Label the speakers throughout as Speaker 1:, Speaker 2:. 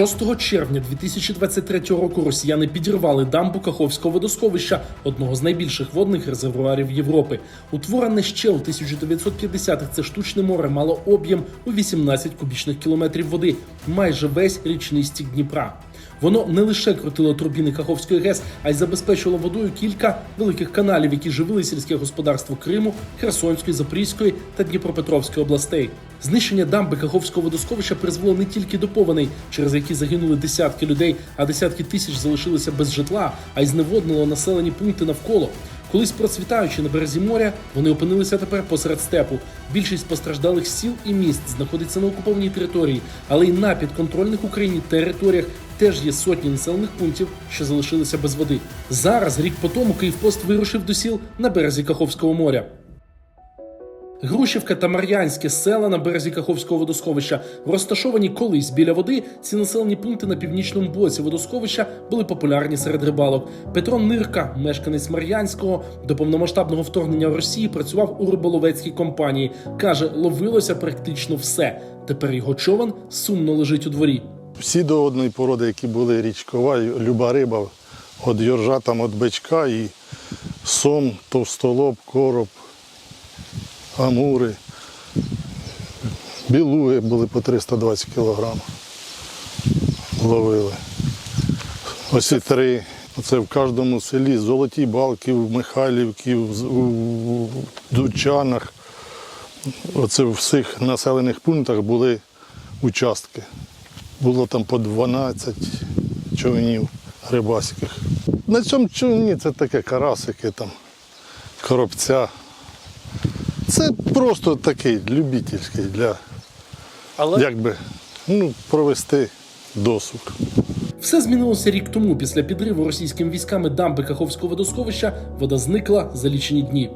Speaker 1: 6 червня 2023 року росіяни підірвали дамбу Каховського водосховища, одного з найбільших водних резервуарів Європи. Утворене ще у 1950-х це штучне море мало об'єм у 18 кубічних кілометрів води, майже весь річний стік Дніпра. Воно не лише крутило турбіни Каховської ГЕС, а й забезпечувало водою кілька великих каналів, які живили сільське господарство Криму, Херсонської, Запорізької та Дніпропетровської областей. Знищення дамби Каховського водосховища призвело не тільки до повеней, через які загинули десятки людей, а десятки тисяч залишилися без житла, а й зневоднило населені пункти навколо. Колись процвітаючи на березі моря, вони опинилися тепер посеред степу. Більшість постраждалих сіл і міст знаходиться на окупованій території, але й на підконтрольних Україні територіях теж є сотні населених пунктів, що залишилися без води. Зараз, рік по тому, Київпост вирушив до сіл на березі Каховського моря. Грушівка та Мар'янське села на березі Каховського водосховища, розташовані колись біля води. Ці населені пункти на північному боці водосховища були популярні серед рибалок. Петро Нирка, мешканець Мар'янського, до повномасштабного вторгнення в Росії працював у риболовецькій компанії. каже, ловилося практично все. Тепер його човен сумно лежить у дворі.
Speaker 2: Всі до одної породи, які були річкова, люба риба, від йоржа, там, від бичка і сом, товстолоб, короб, амури, білуги були по 320 кг. Ловили. Ось і три. Це в кожному селі золоті балки, в Михайлівці, в- Дучанах. Оце в всіх населених пунктах були участки. Було там по 12 човнів рибацьких. На цьому човні це таке карасики, там, коробця. Це просто такий любительський для
Speaker 1: Але
Speaker 2: якби, ну, провести досуг.
Speaker 1: все змінилося рік тому. Після підриву російськими військами дамби Каховського водосховища вода зникла за лічені дні.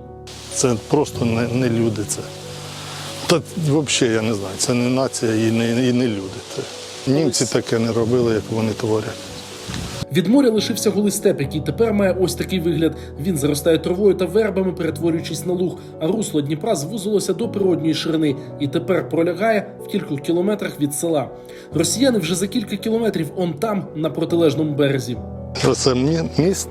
Speaker 2: Це просто не, не люди. Це. Та взагалі я не знаю, це не нація і не, і не люди. Це. Німці таке не робили, як вони творять.
Speaker 1: Від моря лишився голий степ, який тепер має ось такий вигляд. Він заростає травою та вербами, перетворюючись на луг, а русло Дніпра звузилося до природньої ширини і тепер пролягає в кількох кілометрах від села. Росіяни вже за кілька кілометрів он там, на протилежному березі.
Speaker 2: Це міст,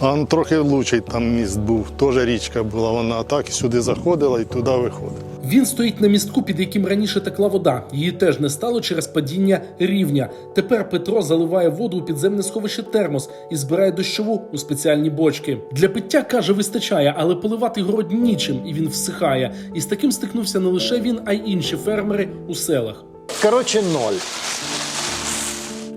Speaker 2: а трохи лучший там міст був. Теж річка була, вона так сюди заходила і туди виходила.
Speaker 1: Він стоїть на містку, під яким раніше текла вода. Її теж не стало через падіння рівня. Тепер Петро заливає воду у підземне сховище термос і збирає дощову у спеціальні бочки. Для пиття каже, вистачає, але поливати город нічим, і він всихає. І з таким стикнувся не лише він, а й інші фермери у селах.
Speaker 3: Коротше, ноль.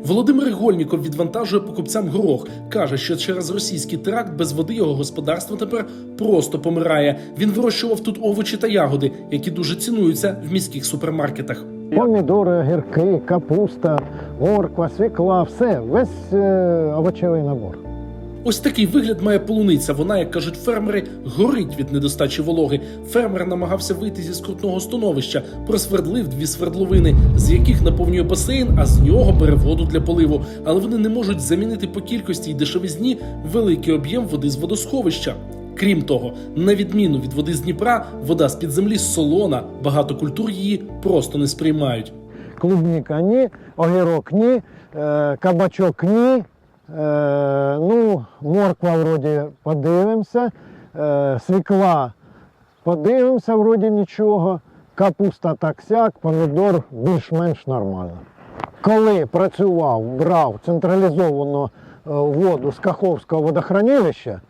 Speaker 1: Володимир Гольніков відвантажує покупцям горох. каже, що через російський теракт без води його господарство тепер просто помирає. Він вирощував тут овочі та ягоди, які дуже цінуються в міських супермаркетах.
Speaker 4: Помідори, огірки, капуста, морква, свекла, все, весь е, овочевий набор.
Speaker 1: Ось такий вигляд має полуниця. Вона, як кажуть фермери, горить від недостачі вологи. Фермер намагався вийти зі скрутного становища, просвердлив дві свердловини, з яких наповнює басейн, а з нього бере воду для поливу. Але вони не можуть замінити по кількості й дешевизні великий об'єм води з водосховища. Крім того, на відміну від води з Дніпра, вода з під землі солона, багато культур її просто не сприймають.
Speaker 4: Клубніка ні, огірок ні, е, кабачок ні. Е, ну, морква вроді подивимося, е, свекла подивимося, вроді нічого. Капуста так сяк, помідор більш-менш нормально. Коли працював, брав централізовану е, воду з Каховського водохранилища,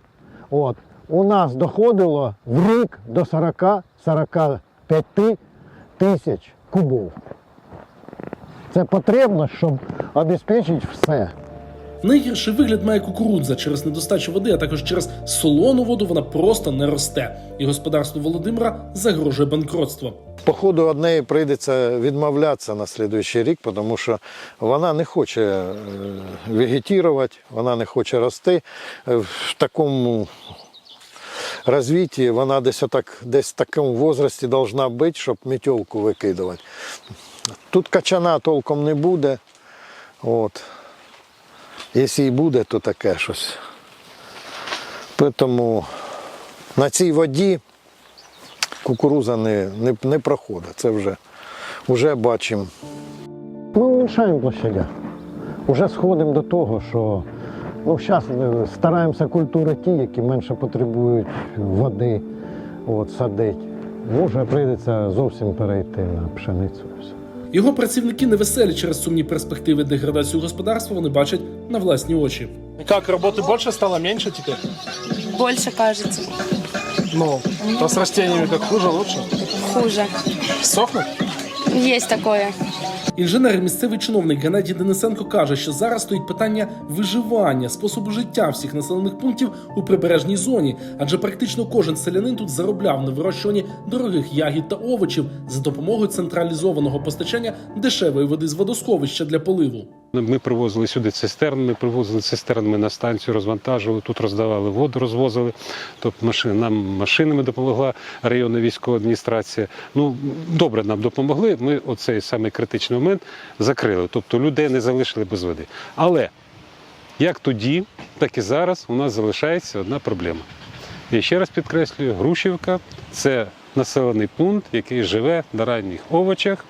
Speaker 4: от, у нас доходило в рік до 40-45 тисяч кубов. Це потрібно, щоб обезпечити все.
Speaker 1: Найгірший вигляд має кукурудза через недостачу води, а також через солону воду вона просто не росте. І господарству Володимира загрожує банкротство.
Speaker 3: Походу, однеї прийдеться відмовлятися на слідуючий рік, тому що вона не хоче е, вегетувати, вона не хоче рости. Е, В такому розвитті вона десь отак, десь в такому возрасті повинна бути, щоб метелку викидувати. Тут качана толком не буде. От. Якщо і буде, то таке щось. Тому на цій воді кукуруза не, не, не проходить. Це вже, вже бачимо.
Speaker 4: Ну, Уменьшаємо площадя. Уже сходимо до того, що ну, зараз стараємося культури ті, які менше потребують води, садити. Може, прийдеться зовсім перейти на пшеницю.
Speaker 1: Його працівники невеселі через сумні перспективи деградацію господарства вони бачать на власні очі. Як роботи більше стало менше тепер?
Speaker 5: Больше кажеться.
Speaker 1: Ну, то з растениями як хуже, лучше?
Speaker 5: Хуже.
Speaker 1: Сохнуть?
Speaker 5: Есть таке.
Speaker 1: Інженер місцевий чиновник Геннадій Денисенко каже, що зараз стоїть питання виживання, способу життя всіх населених пунктів у прибережній зоні, адже практично кожен селянин тут заробляв на вирощуванні дорогих ягід та овочів за допомогою централізованого постачання дешевої води з водосховища для поливу.
Speaker 6: Ми привозили сюди цистерни, ми привозили цистернами на станцію, розвантажували, тут роздавали воду, розвозили. Тобто машин, нам машинами допомогла районна військова адміністрація. Ну, добре нам допомогли. Ми оцей самий критичний момент закрили. Тобто людей не залишили без води. Але як тоді, так і зараз у нас залишається одна проблема. Я ще раз підкреслюю, Грушівка це населений пункт, який живе на ранніх овочах,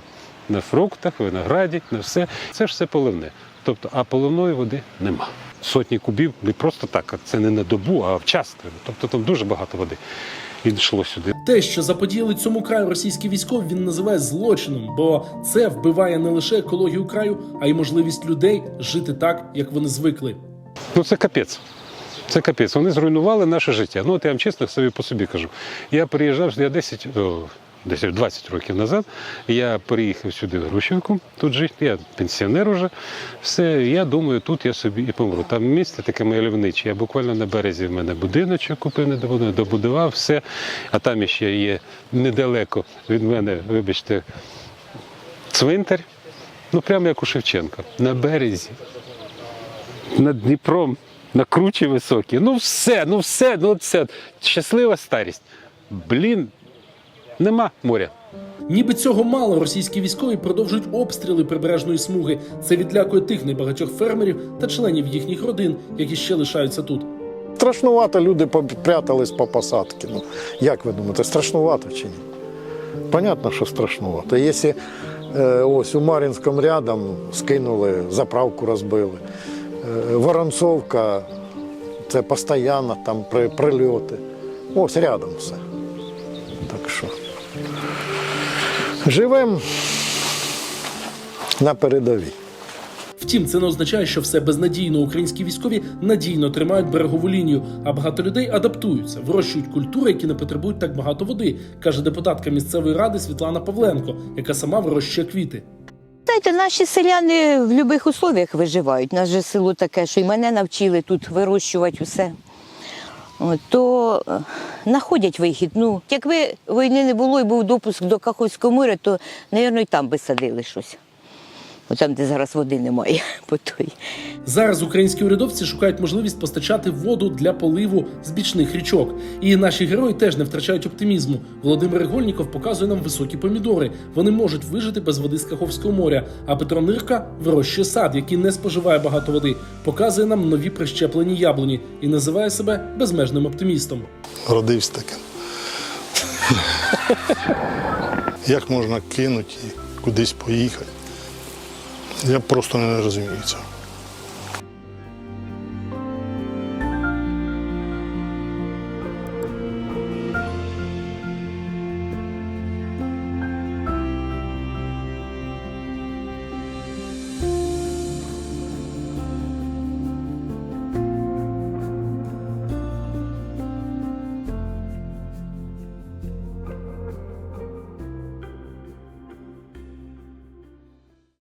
Speaker 6: на фруктах, винограді, на все. Це ж все поливне. Тобто, а поливної води нема. Сотні кубів не просто так, це не на добу, а в час треба. Тобто там дуже багато води Він йшло сюди.
Speaker 1: Те, що заподіяли цьому краю російські військові, він називає злочином, бо це вбиває не лише екологію краю, а й можливість людей жити так, як вони звикли.
Speaker 6: Ну це капець. Це капець. Вони зруйнували наше життя. Ну, от я вам чесно собі по собі кажу. Я приїжджав, я 10, 10 20 років назад. Я приїхав сюди в Грушівку, тут жити, я пенсіонер уже. Все, я думаю, тут я собі і помру. Там місце таке мальовниче. Я буквально на березі в мене будиночок купив, недобудований, добудував все. А там ще є недалеко від мене, вибачте, цвинтар. Ну, прямо як у Шевченка. На березі над Дніпром на кручі високі. Ну все, ну все, ну все. Щаслива старість. Блін, нема моря.
Speaker 1: Ніби цього мало російські військові продовжують обстріли прибережної смуги. Це відлякує тих небагатьох фермерів та членів їхніх родин, які ще лишаються тут.
Speaker 3: Страшнувато люди попрятались по посадці. Ну, як ви думаєте, страшнувато чи ні? Понятно, що страшнувато. Якщо е, ось у Мар'їнському рядом скинули, заправку розбили. Е, Воронцовка це постійно там при, прильоти. Ось рядом все. Живемо на передовій.
Speaker 1: Втім, це не означає, що все безнадійно. Українські військові надійно тримають берегову лінію, а багато людей адаптуються, вирощують культури, які не потребують так багато води, каже депутатка місцевої ради Світлана Павленко, яка сама вирощує квіти.
Speaker 7: Знаєте, наші селяни в будь-яких условиях виживають. У нас же село таке, що й мене навчили тут вирощувати усе. От, то е, знаходять вихід. Ну, якби війни не було і був допуск до Каховського моря, то, мабуть, і там би садили щось. От там, де зараз води немає. По той.
Speaker 1: Зараз українські урядовці шукають можливість постачати воду для поливу з бічних річок. І наші герої теж не втрачають оптимізму. Володимир Гольніков показує нам високі помідори. Вони можуть вижити без води з Каховського моря. А Петро Нирка вирощує сад, який не споживає багато води, показує нам нові прищеплені яблуні і називає себе безмежним оптимістом.
Speaker 2: Родився таким. Як можна кинути і кудись поїхати? Я просто не розумію цього.